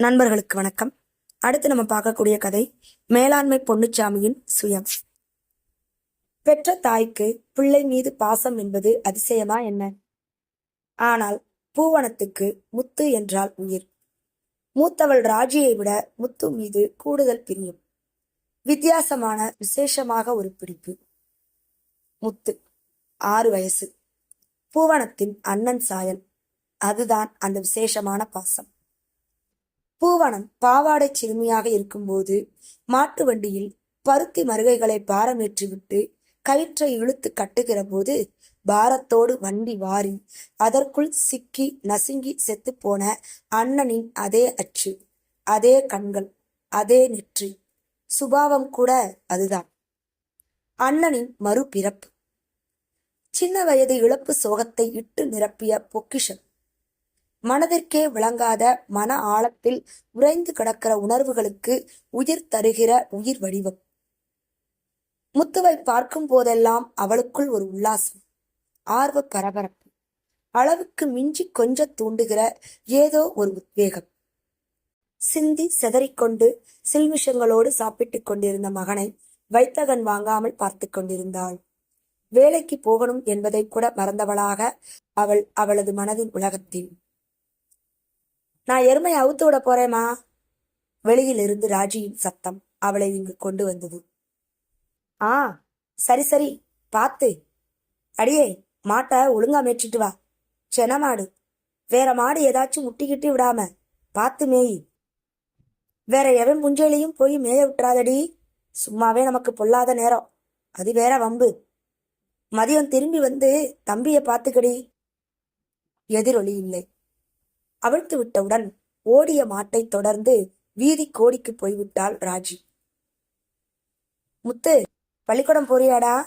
நண்பர்களுக்கு வணக்கம். அடுத்து நம்ம பார்க்கக்கூடிய கதை மேலாண்மை பொன்னுச்சாமியின் சுயம். பெற்ற தாய்க்கு பிள்ளை மீது பாசம் என்பது அதிசயமா என்ன? ஆனால் பூவனத்துக்கு முத்து என்றால் உயிர். மூத்தவள் ராஜியை விட முத்து மீது கூடுதல் பிரியும். வித்தியாசமான விசேஷமாக ஒரு பிடிப்பு. முத்து ஆறு வயசு. பூவனத்தின் அண்ணன் சாயல். அதுதான் அந்த விசேஷமான பாசம். பூவனம் பாவாடை சிறுமியாக இருக்கும்போது மாட்டு வண்டியில் பருத்தி மருகைகளை பாரமேற்றிவிட்டு கயிற்றை இழுத்து கட்டுகிற போது பாரத்தோடு வண்டி வாரி அதற்குள் சிக்கி நசுங்கி செத்து போன அண்ணனின் அதே அச்சு அதே கண்கள் அதே நெற்றி. சுபாவம் கூட அதுதான். அண்ணனின் மறுபிறப்பு. சின்ன வயது இழப்பு சோகத்தை இட்டு நிரப்பிய பொக்கிஷம். மனதிற்கே விளங்காத மன ஆழத்தில் உறைந்து கிடக்கிற உணர்வுகளுக்கு உயிர் தருகிற உயிர் வடிவம். முத்துவை பார்க்கும் போதெல்லாம் அவளுக்குள் ஒரு உல்லாசம் ஆர்வ பரபரப்பு அளவுக்கு மிஞ்சி கொஞ்ச தூண்டுகிற ஏதோ ஒரு உத்வேகம். சிந்தி செதறிக்கொண்டு சில்மிஷங்களோடு சாப்பிட்டுக் கொண்டிருந்த மகனை வைத்தகன் வாங்காமல் பார்த்து கொண்டிருந்தாள். வேலைக்கு போகணும் என்பதை கூட மறந்தவளாக அவள் அவளது மனதின் உலகத்தில். நான் எருமை அவுத்து விட போறேமா வெளியில் இருந்து ராஜியின் சத்தம் அவளை இங்கு கொண்டு வந்தது. ஆ சரி சரி பார்த்து. அடியே மாட்டை ஒழுங்கா மேய்ச்சிட்டு வா. சென மாடு வேற மாடு ஏதாச்சும் முட்டிக்கிட்டு விடாம பார்த்து மேய். வேற எவன் புஞ்சையிலையும் போய் மேய விட்டுறாதடி. சும்மாவே நமக்கு பொல்லாத நேரம். அது வேற வம்பு. மதியம் திரும்பி வந்து தம்பியை பார்த்துக்கடி. எதிரொலி இல்லை. அவிழ்த்து விட்டவுடன் ஓடிய மாட்டை தொடர்ந்து வீதி கோடிக்கு போய்விட்டாள் ராஜி. முத்து பள்ளிக்கூடம் போறியாடா?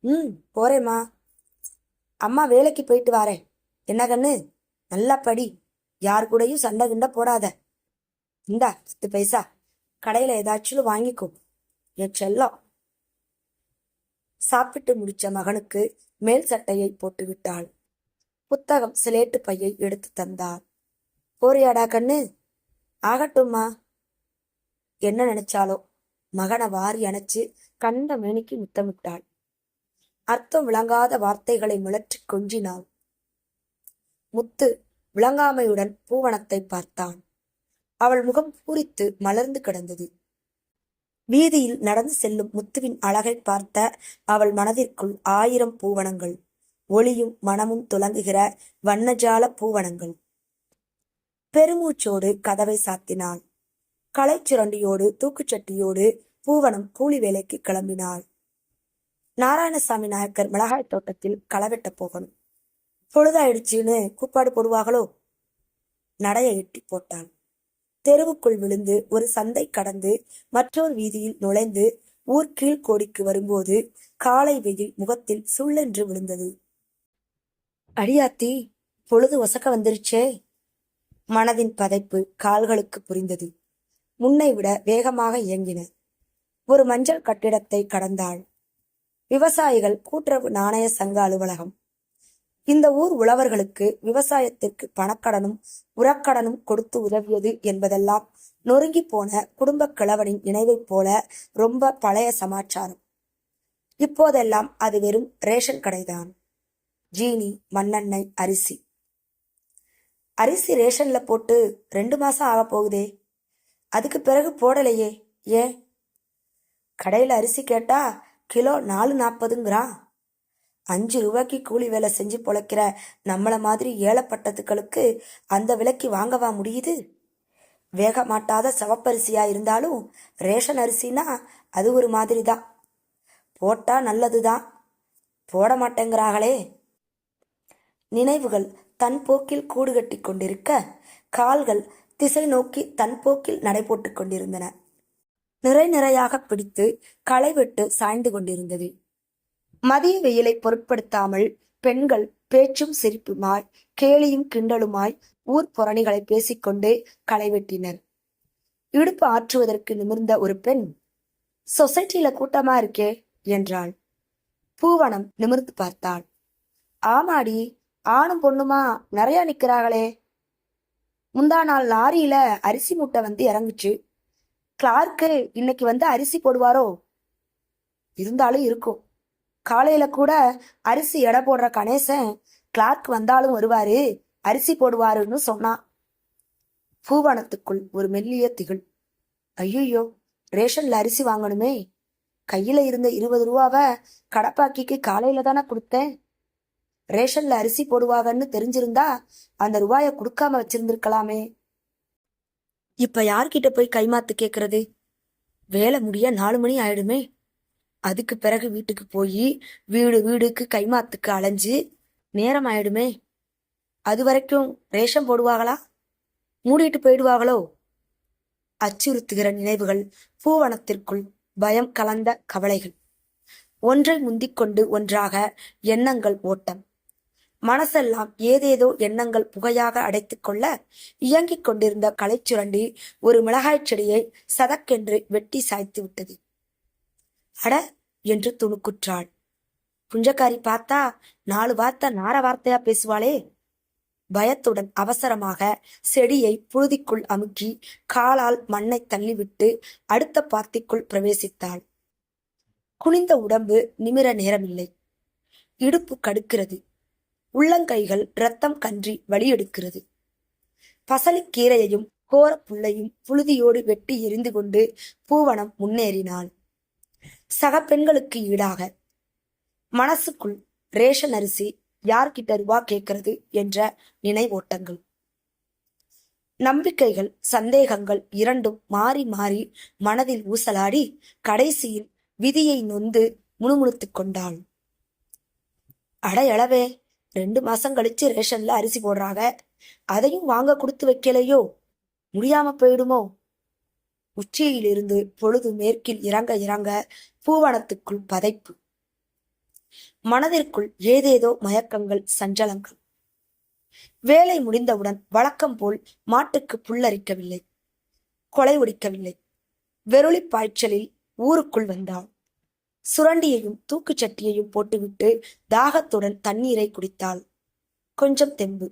ம் போறேம்மா. அம்மா வேலைக்கு போயிட்டு வாரேன். என்ன கண்ணு? நல்லா படி. யார் கூடயும் சண்டை கிண்ட போடாத. இந்தா பத்து பைசா. கடையில ஏதாச்சும் வாங்கிக்கோ. என் செல்லம். சாப்பிட்டு முடிச்ச மகனுக்கு மேல் சட்டையை போட்டு விட்டாள் புத்தகம் சிலேட்டு பையை எடுத்து தந்தார் போறியாடா கண்ணு? ஆகட்டும்மா. என்ன நினைச்சாலோ. மகனை வாரி அணைச்சு கண்ட மேனிக்கு முத்தமிட்டாள். அர்த்தம் விளங்காத வார்த்தைகளை முழற்றி கொஞ்சினாள். முத்து விளங்காமையுடன் பூவனத்தை பார்த்தான். அவள் முகம் பூரித்து மலர்ந்து கிடந்தது. வீதியில் நடந்து செல்லும் முத்துவின் அழகை பார்த்த அவள் மனதிற்குள் ஆயிரம் பூவனங்கள். ஒளியும் மனமும் துலங்குகிற வண்ணஜால பூவனங்கள். பெருமூச்சோடு கதவை சாத்தினாள் களைச்சுரண்டியோடு தூக்குச்சட்டியோடு பூவனம் கூலி வேலைக்கு கிளம்பினாள். நாராயணசாமி நாயக்கர் மிளகாய் தோட்டத்தில் களவெட்ட போகணும். பொழுதாயிடுச்சுன்னு கூப்பாடு போடுவாங்களோ நடையை எட்டி போட்டாள் தெருவுக்குள் விழுந்து ஒரு சந்தை கடந்து மற்றொரு வீதியில் நுழைந்து ஊர் கீழ்கோடிக்கு வரும்போது காலை வெயில் முகத்தில் சுள்ளென்று விழுந்தது. அடியாத்தி பொழுது ஒசக்க வந்துருச்சே. மனதின் பதைப்பு கால்களுக்கு புரிந்தது. முன்னை விட வேகமாக இயங்கின. ஒரு மஞ்சள் கட்டிடத்தை கடந்தாள். விவசாயிகள் கூட்டுறவு நாணய சங்க அலுவலகம். இந்த ஊர் உழவர்களுக்கு விவசாயத்திற்கு பணக்கடனும் உரக்கடனும் கொடுத்து உதவியது என்பதெல்லாம் நொறுங்கி போன குடும்ப கிழவனின் நினைவைப் போல ரொம்ப பழைய சமாச்சாரம். இப்போதெல்லாம் அது வெறும் ரேஷன் கடைதான். ஜீனி மண்ணெண்ணெய் அரிசி. அரிசி ரேஷன்ல போட்டு ரெண்டு மாசம் ஆக போகுதே. அதுக்கு பிறகு போடலையே. ஏன்? கடையில் அரிசி கேட்டா கிலோ நாலு நாற்பதுங்கிறான் அஞ்சு ரூபாய்க்கு கூலி வேலை செஞ்சு பொழைக்கிற நம்மள மாதிரி ஏழப்பட்டத்துக்களுக்கு அந்த விலைக்கு வாங்கவா முடியுது? வேக மாட்டாத சவப்பரிசியா இருந்தாலும் ரேஷன் அரிசினா அது ஒரு மாதிரி தான் போட்டா நல்லதுதான். போட மாட்டேங்கிறாங்களே நினைவுகள். தன் போக்கில் கூடு கட்டி கொண்டிருக்க கால்கள் திசை நோக்கி தன் போக்கில் நடைபோட்டுக் கொண்டிருந்தன. நிறை நிறையாக பிடித்து களைவிட்டு சாய்ந்து கொண்டிருந்தது. மதிய வெயிலை பொருட்படுத்தாமல் பெண்கள் பேச்சும் சிரிப்புமாய் கேலியும் கிண்டலுமாய் ஊர் புறணிகளை பேசிக்கொண்டே களைவெட்டினர் இடுப்பு ஆற்றுவதற்கு நிமிர்ந்த ஒரு பெண் சொசைட்டில கூட்டமா இருக்கே? என்றாள். பூவனம் நிமிர்ந்து பார்த்தாள். ஆமாடி ஆணும் பொண்ணுமா? நிறையா நிற்கிறாங்களே முந்தா நாள் லாரியில அரிசி மூட்டை வந்து இறங்குச்சு. கிளார்க்கு இன்னைக்கு வந்து அரிசி போடுவாரோ? இருந்தாலும் இருக்கும். காலையில கூட அரிசி எடை போடுற கணேசன் கிளார்க் வந்தாலும் வருவாரு அரிசி போடுவாருன்னு சொன்னான். பூவனத்துக்குள் ஒரு மெல்லிய திகில். ஐயோ ரேஷன்ல அரிசி வாங்கணுமே. கையில இருந்த இருபது ரூபாவை கடப்பாக்கிக்கு காலையில தானே கொடுத்தேன். ரேஷன்ல அரிசி போடுவாங்கன்னு தெரிஞ்சிருந்தா அந்த ரூபாய கொடுக்காம வச்சிருந்திருக்கலாமே. இப்ப யார்கிட்ட போய் கைமாத்து கேக்குறது? வேலை முடிய நாலு மணி ஆயிடுமே. அதுக்கு பிறகு வீட்டுக்கு போய் வீடு வீடுக்கு கைமாத்துக்கு அலைஞ்சு நேரம் ஆயிடுமே. அது வரைக்கும் ரேஷன் போடுவாங்களா? மூடிட்டு போயிடுவாங்களோ? அச்சுறுத்துகிற நினைவுகள் பூவனத்திற்குள் பயம் கலந்த கவலைகள். ஒன்றை முந்திக்கொண்டு ஒன்றாக எண்ணங்கள் ஓட்டம். மனசெல்லாம் ஏதேதோ எண்ணங்கள் புகையாக அடைத்து கொள்ள இயங்கிக் கொண்டிருந்த களைச்சுரண்டி ஒரு மிளகாய்ச் செடியை சதக்கென்று வெட்டி சாய்த்து விட்டது. அட! என்று துணுக்குற்றாள். புஞ்சக்காரி பார்த்தா நாலு வார்த்தை நார வார்த்தையா பேசுவாளே. பயத்துடன் அவசரமாக செடியை புழுதிக்குள் அமுக்கி காலால் மண்ணை தள்ளிவிட்டு அடுத்த பாத்திக்குள் பிரவேசித்தாள். குனிந்த உடம்பு நிமிர நேரமில்லை. இடுப்பு கடுக்கிறது. உள்ளங்கைகள் ரத்தம் கன்றி வழியெடுக்கிறது. பசலிக்கீரையையும் கோரப்புள்ளையும் புழுதியோடு வெட்டி எரிந்து கொண்டு பூவனம் முன்னேறினாள். சக பெண்களுக்கு ஈடாக மனசுக்குள் ரேஷன் அரிசி யார்கிட்ட ரூபா கேட்கறது என்ற நினைவோட்டங்கள். நம்பிக்கைகள் சந்தேகங்கள் இரண்டும் மாறி மாறி மனதில் ஊசலாடி கடைசியில் விதியை நொந்து முணுமுணுத்துக் கொண்டாள். அடையளவே ரெண்டு மாசம் கழிச்சு ரேஷன்ல அரிசி போடுறாங்க. அதையும் வாங்க கொடுத்து வைக்கலையோ? முடியாம போயிடுமோ? உச்சியிலிருந்து பொழுது மேற்கில் இறங்க இறங்க பூவனத்துக்குள் பதைப்பு. மனதிற்குள் ஏதேதோ மயக்கங்கள் சஞ்சலங்கள். வேலை முடிந்தவுடன் வழக்கம் போல் மாட்டுக்கு புல்லரிக்கவில்லை. கொலை ஒடிக்கவில்லை. வெறுளி பாய்ச்சலில் ஊருக்குள் வந்தாள் சுரண்டியையும் தூக்குச்சட்டியையும் போட்டுவிட்டு தாகத்துடன் தண்ணீரை குடித்தாள். கொஞ்சம் தெம்பு.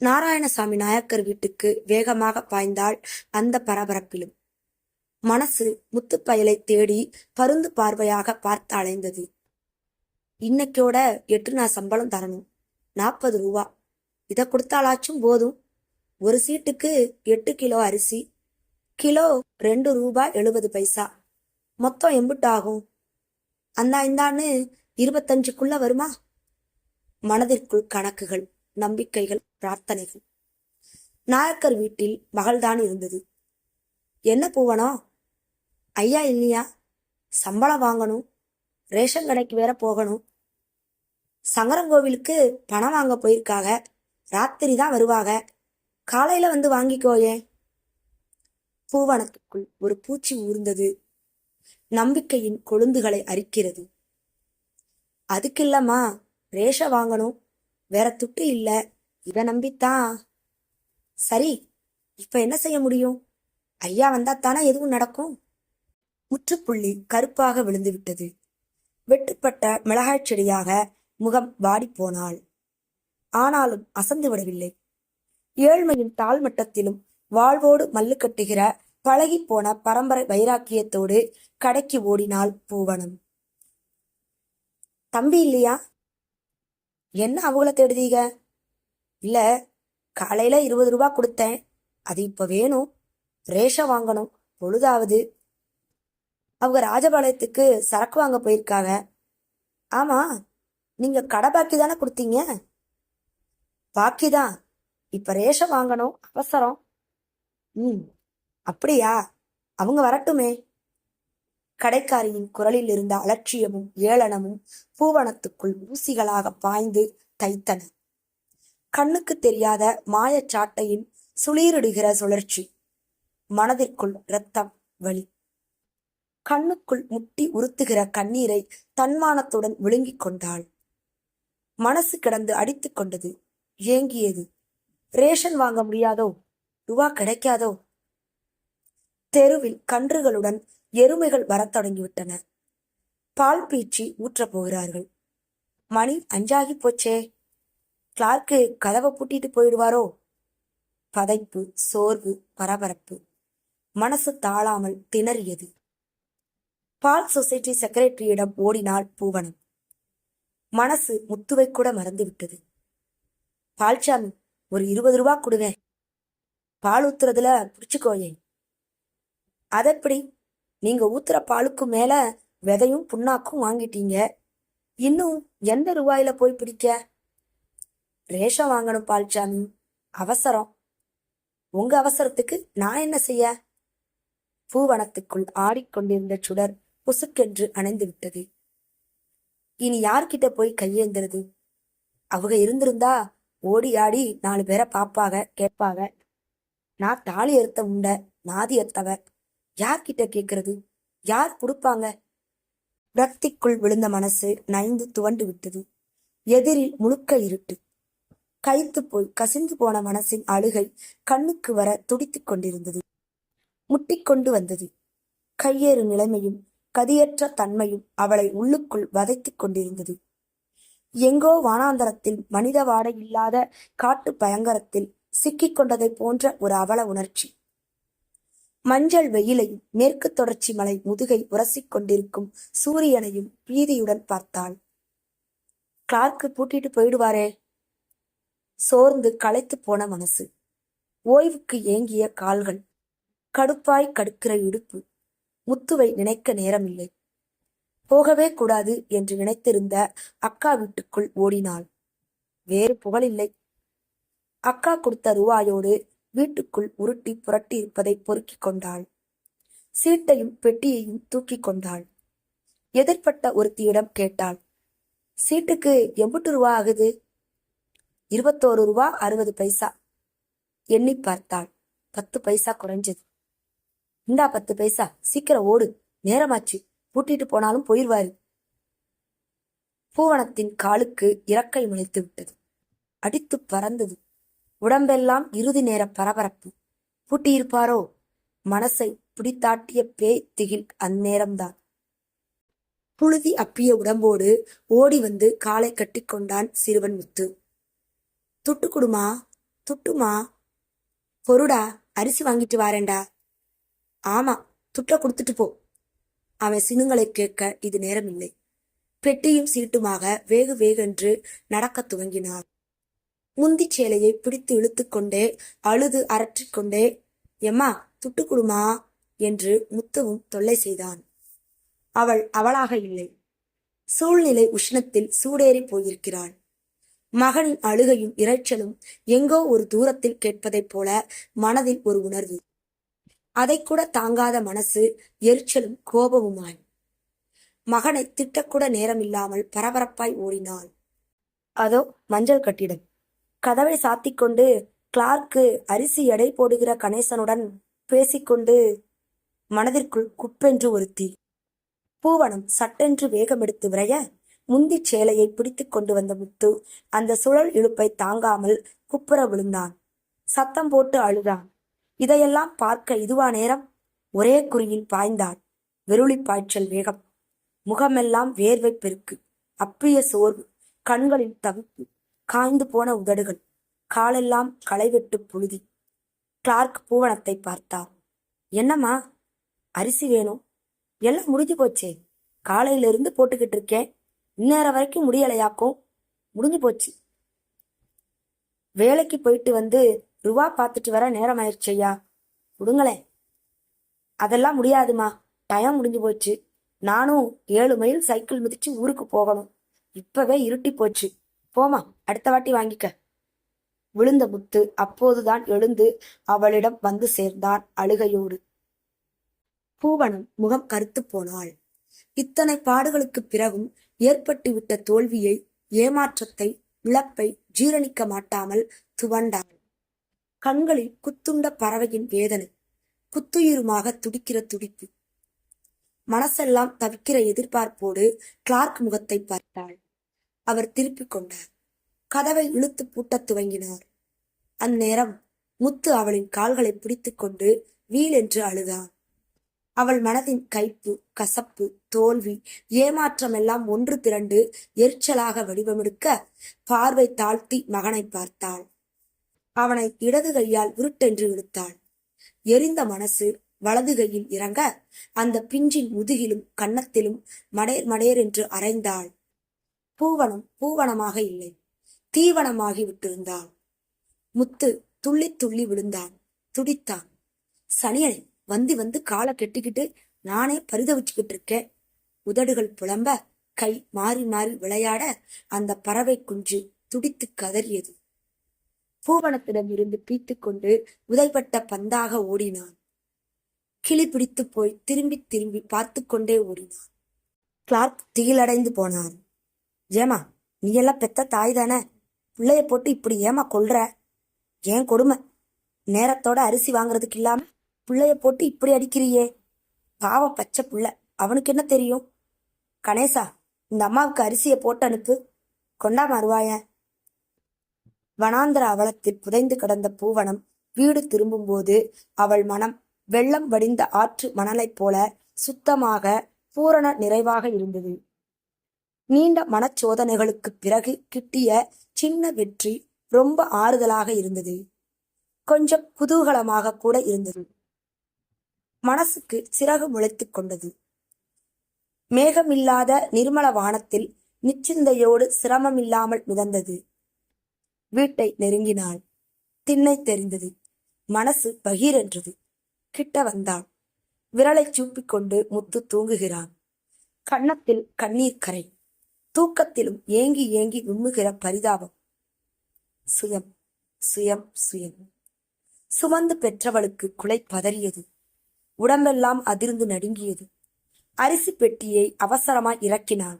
நாராயணசாமி நாயக்கர் வீட்டுக்கு வேகமாக பாய்ந்தாள் அந்த பரபரப்பிலும். மனசு முத்துப்பயலை தேடி பருந்து பார்வையாக பார்த்து அலைந்தது. இன்னைக்கோட எட்டு நான் சம்பளம் தரணும். நாற்பது ரூபா. இதை கொடுத்தாலாச்சும் போதும். ஒரு சீட்டுக்கு எட்டு கிலோ அரிசி. கிலோ ரெண்டு ரூபாய் எழுபது பைசா. மொத்தம் எம்புட்டாகும். அந்தா இந்தான்னு இருபத்தஞ்சுக்குள்ள வருமா? மனதிற்குள் கணக்குகள் நம்பிக்கைகள் பிரார்த்தனைகள். நாயக்கர் வீட்டில் மகள்தான் இருந்தது. என்ன பூவனோ? ஐயா இல்லையா? சம்பளம் வாங்கணும். ரேஷன் கடைக்கு வேற போகணும். சங்கரங்கோவிலுக்கு பணம் வாங்க போயிருக்காக. ராத்திரி தான் வருவாங்க காலையில வந்து வாங்கிக்கோயே. பூவனத்துக்குள் ஒரு பூச்சி ஊர்ந்தது. நம்பிக்கையின் கொழுந்துகளை அரிக்கிறது. அதுக்கு இல்லம்மா ரேஷ வாங்கணும். வேற துட்டு இல்ல. இத நம்பித்தான் சரி இப்ப என்ன செய்ய முடியும்? ஐயா வந்தா தானே எதுவும் நடக்கும்? முற்றுப்புள்ளி கருப்பாக விழுந்து விட்டது வெட்டுப்பட்ட மிளகாய் செடியாக முகம் வாடிப்போனாள். ஆனாலும் அசந்து விடவில்லை. ஏழ்மையின் தாழ்மட்டத்திலும் வாழ்வோடு மல்லு கட்டுகிற பழகிப்போன பரம்பரை வைராக்கியத்தோடு கடைக்கு ஓடினாள் பூவனம். தம்பி இல்லையா? என்ன அவங்கள தேடுதீங்க இல்ல காலையில இருபது ரூபா கொடுத்தேன். அது இப்ப வேணும். ரேஷன் வாங்கணும். பொழுதாவது. அவங்க ராஜபாளையத்துக்கு சரக்கு வாங்க போயிருக்காங்க. ஆமா நீங்க கடை பாக்கி தானே கொடுத்தீங்க? பாக்கி தான். இப்ப ரேஷன் வாங்கணும். அவசரம். ம். அப்படியா? அவங்க வரட்டுமே. கடைக்காரியின் குரலில் இருந்த அலட்சியமும் ஏளனமும் பூவனத்துக்குள் ஊசிகளாக பாய்ந்து தைத்தன. கண்ணுக்கு தெரியாத மாயச்சாட்டையின் சுளீரிடுகிற சுழற்சி. மனதிற்குள் இரத்தம் வலி. கண்ணுக்குள் முட்டி உறுத்துகிற கண்ணீரை தன்மானத்துடன் விழுங்கிக் கொண்டாள். மனசு கிடந்து அடித்துக் கொண்டது. ஏங்கியது. ரேஷன் வாங்க முடியாதோ? ரூபா கிடைக்காதோ? தெருவில் கன்றுகளுடன் எருமைகள் வரத் தொடங்கிவிட்டன. பால் பீச்சி ஊற்றப் போகிறார்கள். மணி அஞ்சாகி போச்சே. கிளார்க்கு கதவை பூட்டிட்டு போயிடுவாரோ? பதைப்பு சோர்வு பரபரப்பு. மனசு தாழாமல் திணறியது. பால் சொசைட்டி செக்ரட்டரியிடம் ஓடினாள் பூவனம். மனசு முத்துவை கூட மறந்துவிட்டது. பால்சாமி ஒரு இருபது ரூபா கொடுவேன் பால் ஊத்துறதுல புடிச்சுக்கோயே அதெப்படி? நீங்க ஊத்துற பாலுக்கு மேல விதையும் புண்ணாக்கும் வாங்கிட்டீங்க. இன்னும் எந்த ரூபாயில போய் பிடிக்க? ரேஷன் வாங்கணும் பால்சாமி. அவசரம். உங்க அவசரத்துக்கு நான் என்ன செய்ய? பூவனத்துக்குள் ஆடிக்கொண்டிருந்த சுடர் புசுக்கென்று அணைந்து விட்டது இனி யார்கிட்ட போய் கையேந்திரது அவங்க இருந்திருந்தா ஓடி ஆடி நாலு பேரை பாப்பாக கேட்பாக. நான் தாலி அறுத்த உண்ட நாதி அறுத்தவ யார்கிட்ட கேட்கறது யார் கொடுப்பாங்க? ரக்திக்குள் விழுந்த மனசு நைந்து துவண்டு விட்டது. எதிரில் முழுக்க இருட்டு. கைத்து போய் கசிந்து போன மனசின் அழுகை கண்ணுக்கு வர துடித்துக் கொண்டிருந்தது. முட்டிக்கொண்டு வந்தது. கையேறு நிலைமையும் கதியற்ற தன்மையும் அவளை உள்ளுக்குள் வதைத்துக் கொண்டிருந்தது. எங்கோ வானாந்தரத்தில் மனித வாடை இல்லாத காட்டு பயங்கரத்தில் சிக்கிக் கொண்டதைப் போன்ற ஒரு அவல உணர்ச்சி. மஞ்சள் வெயிலையும் மேற்கு தொடர்ச்சி மலை முதுகை உரசிக் கொண்டிருக்கும் சூரியனையும் பீதியுடன் பார்த்தாள். கிளார்க்கு பூட்டிட்டு போயிடுவாரே. சோர்ந்து களைத்து போன மனசு. ஓய்வுக்கு ஏங்கிய கால்கள். கடுப்பாய் கடுக்கிற இடுப்பு. முத்துவை நினைக்க நேரமில்லை. போகவே கூடாது என்று நினைத்திருந்த அக்கா வீட்டுக்குள் ஓடினாள். வேறு புகழில்லை. அக்கா கொடுத்த ரூபாயோடு வீட்டுக்குள் உருட்டி புரட்டி இருப்பதை பொறுக்கிக் கொண்டாள். சீட்டையும் பெட்டியையும் தூக்கி கொண்டாள். எதிர்பட்ட ஒருத்தியிடம் கேட்டாள் சீட்டுக்கு எண்பட்டு ரூபா ஆகுது? இருபத்தோரு ரூபா அறுபது பைசா. எண்ணி பார்த்தாள் பத்து பைசா குறைஞ்சது. இந்தா பத்து பைசா சீக்கிரம் ஓடு நேரமாச்சு பூட்டிட்டு போனாலும் போயிடுவாரு பூவனத்தின் காலுக்கு இறக்கை முளைத்து விட்டது. அடித்து பறந்தது. உடம்பெல்லாம் இறுதி நேர பரபரப்பு. பூட்டியிருப்பாரோ? மனசை பிடித்தாட்டிய பேய் திகில் அந்நேரம்தான். புழுதி அப்பிய உடம்போடு ஓடி வந்து காலை கட்டிக்கொண்டான் சிறுவன் முத்து. துட்டு குடுமா துட்டுமா? பொருடா அரிசி வாங்கிட்டு வாரேன்டா. ஆமா துட்ட கொடுத்துட்டு போ. அவன் சினுங்களை கேட்க இது நேரமில்லை. பெட்டியும் சீட்டுமாக வேகு வேகென்று நடக்கத் துவங்கினான். முந்திச் சேலையை பிடித்து இழுத்துக்கொண்டே அழுது அரற்றிக்கொண்டே எம்மா துட்டுக்குடுமா என்று முத்துவும் தொல்லை செய்தான். அவள் அவளாக இல்லை. சூழ்நிலை உஷ்ணத்தில் சூடேறி போயிருக்கிறாள். மகனின் அழுகையும் இரைச்சலும் எங்கோ ஒரு தூரத்தில் கேட்பதைப் போல மனதில் ஒரு உணர்வு. அதை கூட தாங்காத மனசு எரிச்சலும் கோபமுமாய். மகனை திட்டக்கூட நேரமில்லாமல் பரபரப்பாய் ஓடினாள். அதோ மஞ்சள் கட்டிடம். கதவை சாத்திக்கொண்டு கிளார்க்கு அரிசி எடை போடுகிற கணேசனுடன் பேசிக்கொண்டு மனதிற்குள் குப்பென்று ஒருத்தி. பூவனம் சட்டென்று வேகமெடுத்து விரைய முந்திச் சேலையை பிடித்துக் கொண்டு வந்த முத்து அந்த சுழல் இழுப்பை தாங்காமல் குப்புற விழுந்தான். சத்தம் போட்டு அழுதான். இதையெல்லாம் பார்க்க இதுவா நேரம்? ஒரே குறியில் பாய்ந்தான். வெருளி பாய்ச்சல் வேகம். முகமெல்லாம் வேர்வை பெருக்கு. அப்பிய சோர்வு. கண்களில் தவிப்பு. காய்ந்து போன உதடுகள் காலெல்லாம் களைவெட்டு புழுதி. கிளார்க் பூவனத்தை பார்த்தார் என்னம்மா அரிசி வேணும்? எல்லாம் முடிஞ்சு போச்சே? காலையிலிருந்து போட்டுக்கிட்டு இருக்கேன். இந்நேரம் வரைக்கும் முடியலையாக்கும்? முடிஞ்சு போச்சு. வேலைக்கு போயிட்டு வந்து ரூபா பார்த்துட்டு வர நேரம் ஆயிடுச்சு ஐயா கொடுங்களேன் அதெல்லாம் முடியாதுமா டைம் முடிஞ்சு போச்சு. நானும் ஏழு மைல் சைக்கிள் மிதிச்சு ஊருக்கு போகணும். இப்பவே இருட்டி போச்சு. போமா அடுத்த வாட்டி வாங்கிக்க. விழுந்த முத்து அப்போதுதான் எழுந்து அவளிடம் வந்து சேர்ந்தான் அழுகையோடு. பூவனம் முகம் கருத்து போனாள். இத்தனை பாடுகளுக்குப் பிறகும் ஏற்பட்டுவிட்ட தோல்வியை ஏமாற்றத்தை இழப்பை ஜீரணிக்க மாட்டாமல் துவண்டாள். கண்களில் குத்துண்ட பறவையின் வேதனை குத்துயிருமாக துடிக்கிற துடிப்பு. மனசெல்லாம் தவிக்கிற எதிர்பார்ப்போடு கிளார்க் முகத்தை பார்த்தாள். அவர் திருப்பிக் கொண்டார். கதவை இழுத்து பூட்டத் துவங்கினார். அந்நேரம் முத்து அவளின் கால்களை பிடித்துக்கொண்டு வீல் என்று அழுதான். அவள் மனதின் கைப்பு கசப்பு தோல்வி ஏமாற்றம் எல்லாம் ஒன்று திரண்டு எரிச்சலாக வடிவமெடுக்க பார்வை தாழ்த்தி மகனை பார்த்தாள். அவனை இடது கையால் உருட்டென்று இழுத்தாள். எரிந்த மனசு வலது கையில் இறங்க அந்த பிஞ்சின் முதுகிலும் கன்னத்திலும் மடேர் மடேர் என்று அரைந்தாள். பூவனம் பூவனமாக இல்லை. தீவனமாகி விட்டிருந்தாள் முத்து துள்ளி துள்ளி விழுந்தான். துடித்தான். சனியனை வந்து வந்து காலை கெட்டிக்கிட்டு நானே பரிதவிச்சுக்கிட்டு இருக்கேன். உதடுகள் புலம்ப கை மாறி மாறி விளையாட அந்த பறவை குஞ்சு துடித்து கதறியது. பூவனத்திடம் இருந்து பீத்துக்கொண்டு உதைப்பட்ட பந்தாக ஓடினான். கிளி பிடித்து போய் திரும்பி திரும்பி பார்த்து கொண்டே ஓடினான். கிளார்க் திகிலடைந்து போனான். ஏமா நீ எல்லாம் பெத்த தாய் தானே? பிள்ளைய போட்டு இப்படி ஏமா கொள்ற ஏன் கொடுமை? நேரத்தோட அரிசி வாங்குறதுக்கு இல்லாம பிள்ளைய போட்டு இப்படி அடிக்கிறியே? பாவம் பச்சை புள்ள. அவனுக்கு என்ன தெரியும்? கணேசா இந்த அம்மாவுக்கு அரிசியை போட்டு அனுப்பு. கொண்டா மறுவாய? வனாந்திர அவலத்தில் புதைந்து கிடந்த பூவனம் வீடு திரும்பும்போது அவள் மனம் வெள்ளம் வடிந்த ஆற்று மணலைப் போல சுத்தமாக பூரண நிறைவாக இருந்தது. நீண்ட மனச்சோதனைகளுக்குப் பிறகு கிட்டிய சின்ன வெற்றி ரொம்ப ஆறுதலாக இருந்தது. கொஞ்சம் குதூகலமாக கூட இருந்தது. மனசுக்கு சிறகு முளைத்துக் கொண்டது. மேகமில்லாத நிர்மல வானத்தில் நிச்சிந்தையோடு சிரமமில்லாமல் மிதந்தது. வீட்டை நெருங்கினாள். திண்ணை தெரிந்தது. மனசு பகீரென்றது. கிட்ட வந்தான். விரலைச் சூப்பிக்கொண்டு முத்து தூங்குகிறான். கன்னத்தில் கண்ணீர் கரை. தூக்கத்திலும் ஏங்கி ஏங்கி விம்முகிற பரிதாபம். சுயம் சுயம் சுயம். சுமந்து பெற்றவளுக்கு குலை பதறியது. உடம்பெல்லாம் அதிர்ந்து நடுங்கியது. அரிசி பெட்டியை அவசரமாய் இறக்கினான்.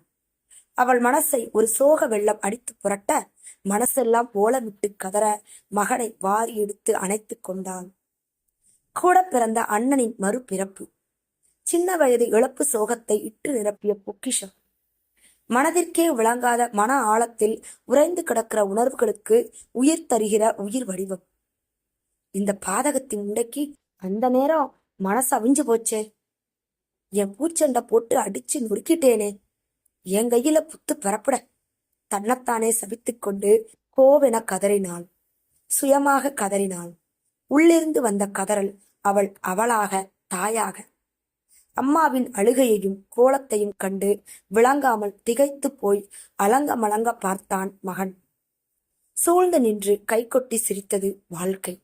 அவள் மனசை ஒரு சோக வெள்ளம் அடித்து புரட்ட மனசெல்லாம் ஓலமிட்டு கதற மகனை வாரி எடுத்து அணைத்துக் கொண்டான். கூட பிறந்த அண்ணனின் மறுபிறப்பு. சின்ன வயது இழப்பு சோகத்தை இட்டு நிரப்பிய பொக்கிஷம். மனதிற்கே விளங்காத மன ஆழத்தில் உறைந்து கிடக்கிற உணர்வுகளுக்கு உயிர் தருகிற உயிர் வடிவம். இந்த பாதகத்தின் உண்டைக்கு அந்த நேரம் மனசு அவிஞ்சு போச்சே. என் பூச்சண்டை போட்டு அடிச்சு நொறுக்கிட்டேனே. என் கையில புத்து பரப்பட. தன்னைத்தானே சபித்துக்கொண்டு கோவென கதறினாள். சுயமாக கதறினாள். உள்ளிருந்து வந்த கதறல் அவள் அவளாக தாயாக. அம்மாவின் அழுகையையும் கோலத்தையும் கண்டு விளங்காமல் திகைத்து போய் அலங்க மலங்க பார்த்தான் மகன். சூழ்ந்து நின்று கைகொட்டி சிரித்தது வாழ்க்கை.